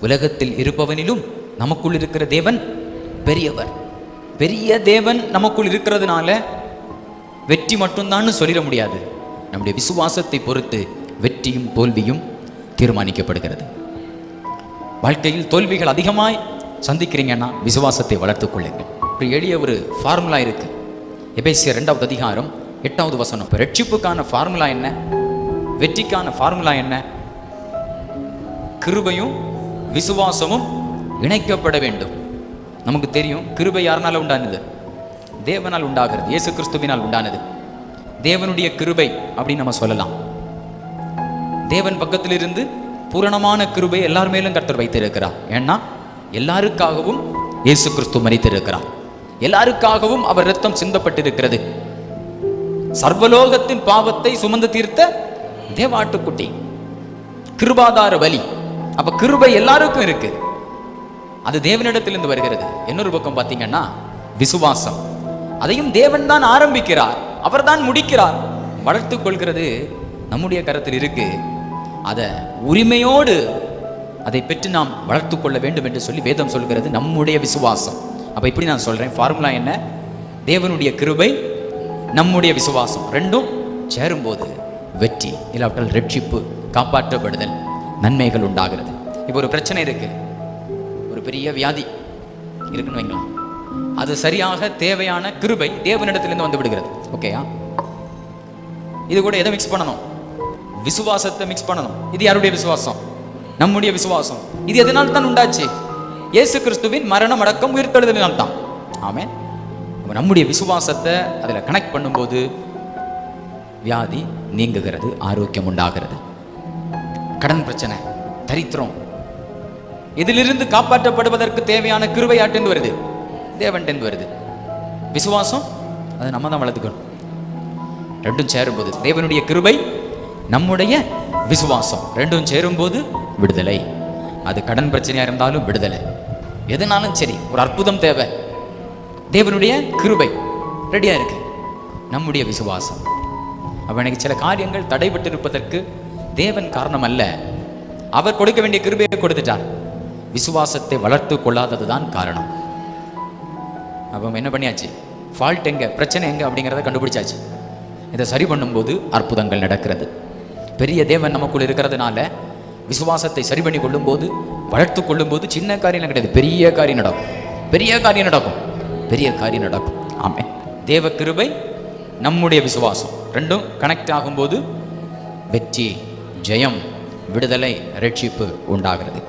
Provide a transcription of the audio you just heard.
உலகத்தில் இருப்பவனிலும் நமக்குள் இருக்கிற தேவன் பெரியவர். பெரிய தேவன் நமக்குள் இருக்கிறதுனால வெற்றி மட்டும்தான்னு சொல்லிட முடியாது. நம்முடைய விசுவாசத்தை பொறுத்து வெற்றியும் தோல்வியும் தீர்மானிக்கப்படுகிறது. வாழ்க்கையில் தோல்விகள் அதிகமாய் சந்திக்கிறீங்கன்னா விசுவாசத்தை வளர்த்துக் கொள்ளுங்கள். ஒரு எளிய ஒரு ஃபார்முலா இருக்கு. எபேசிய ரெண்டாவது அதிகாரம் எட்டாவது வசனம். இப்போ ரட்சிப்புக்கான ஃபார்முலா என்ன? வெற்றிக்கான ஃபார்முலா என்ன? கிருபையும் விசுவாசமும் இணைக்கப்பட வேண்டும். நமக்கு தெரியும் கிருபை யாருனால உண்டானது? தேவனால் உண்டாகிறது இயேசு கிறிஸ்துவினால் உண்டானது. தேவனுடைய கிருபை அப்படின்னு நம்ம சொல்லலாம். தேவன் பக்கத்திலிருந்து பூரணமான கிருபை எல்லார் மேலும் கர்த்தர் வைத்திருக்கிறார். ஏன்னா எல்லாருக்காகவும் இயேசு கிறிஸ்து மறித்திருக்கிறார் எல்லாருக்காகவும் அவர் ரத்தம் சிந்தப்பட்டிருக்கிறது. சர்வலோகத்தின் பாவத்தை சுமந்து தீர்த்த தேவாட்டுக்குட்டி. கிருபாதார வலி. அப்ப கிருபை எல்லாருக்கும் இருக்கு. அது தேவனிடத்திலிருந்து வருகிறது. இன்னொரு பக்கம் பார்த்தீங்கன்னா விசுவாசம். அதையும் தேவன் தான் ஆரம்பிக்கிறார். அவர்தான் முடிக்கிறார். வளர்த்துக் கொள்கிறது நம்முடைய கரத்தில் இருக்கு. அதை உரிமையோடு அதை பெற்று நாம் வளர்த்துக் கொள்ள வேண்டும் என்று சொல்லி வேதம் சொல்கிறது நம்முடைய விசுவாசம். அப்ப இப்படி நான் சொல்றேன். ஃபார்முலா என்ன? தேவனுடைய கிருபை நம்முடைய விசுவாசம். ரெண்டும் சேரும்போது வெற்றி இல்லாவிட்டால் ரட்சிப்பு காப்பாற்றப்படுதல். நன்மைகள் உண்டாகிறது. இப்போ ஒரு பிரச்சனை இருக்கு. ஒரு பெரிய வியாதி இருக்குன்னு வைங்களேன். அது சரியாக தேவையான கிருபை தேவனிடத்திலிருந்து வந்து விடுகிறது. ஓகேயா இது கூட எதை மிக்ஸ் பண்ணணும்? விசுவாசத்தை மிக்ஸ் பண்ணணும். இது யாருடைய விசுவாசம்? நம்முடைய விசுவாசம். இது எதனால் தான் உண்டாச்சு? இயேசு கிறிஸ்துவின் மரணம் அடக்கம் உயிர்த்தெழுதலினால் தான். ஆமே நம்முடைய விசுவாசத்தை அதில் கனெக்ட் பண்ணும்போது வியாதி நீங்குகிறது ஆரோக்கியம் உண்டாகிறது. கடன் பிரச்சனை தரித்திரம். இதிலிருந்து காப்பாற்றப்படுவதற்கு தேவையான கிருவை கிருபையாட்டேந்து வருது? தேவன்டேந்து வருது. விசுவாசம் அதை நம்ம தான் வளர்த்துக்கணும். ரெண்டும் சேரும்போது தேவனுடைய கிருபை நம்முடைய விசுவாசம் ரெண்டும் சேரும்போது விடுதலை. அது கடன் பிரச்சனையா இருந்தாலும் விடுதலை. எதுனாலும் சரி ஒரு அற்புதம் தேவை. தேவனுடைய கிருபை ரெடியா இருக்கு. நம்முடைய விசுவாசம். அப்ப எனக்கு சில காரியங்கள் தடைபட்டிருப்பதற்கு தேவன் காரணம் அல்ல அவர் கொடுக்க வேண்டிய கிருபையை கொடுத்துட்டார். விசுவாசத்தை வளர்த்து கொள்ளாததுதான் காரணம். அப்போ என்ன பண்ணியாச்சு? ஃபால்ட் எங்கே? பிரச்சனை எங்கே? அப்படிங்கிறத கண்டுபிடிச்சாச்சு. இதை சரி பண்ணும்போது அற்புதங்கள் நடக்கிறது. பெரிய தேவன் நமக்குள் இருக்கிறதுனால விசுவாசத்தை சரி பண்ணி கொள்ளும்போது வளர்த்து கொள்ளும்போது சின்ன காரியம் கிடையாது. பெரிய காரியம் நடக்கும். பெரிய காரியம் நடக்கும். பெரிய காரியம் நடக்கும். ஆமே தேவ கிருபை நம்முடைய விசுவாசம். ரெண்டும் கனெக்ட் ஆகும்போது வெற்றி ஜெயம் விடுதலை ரட்சிப்பு உண்டாகிறது.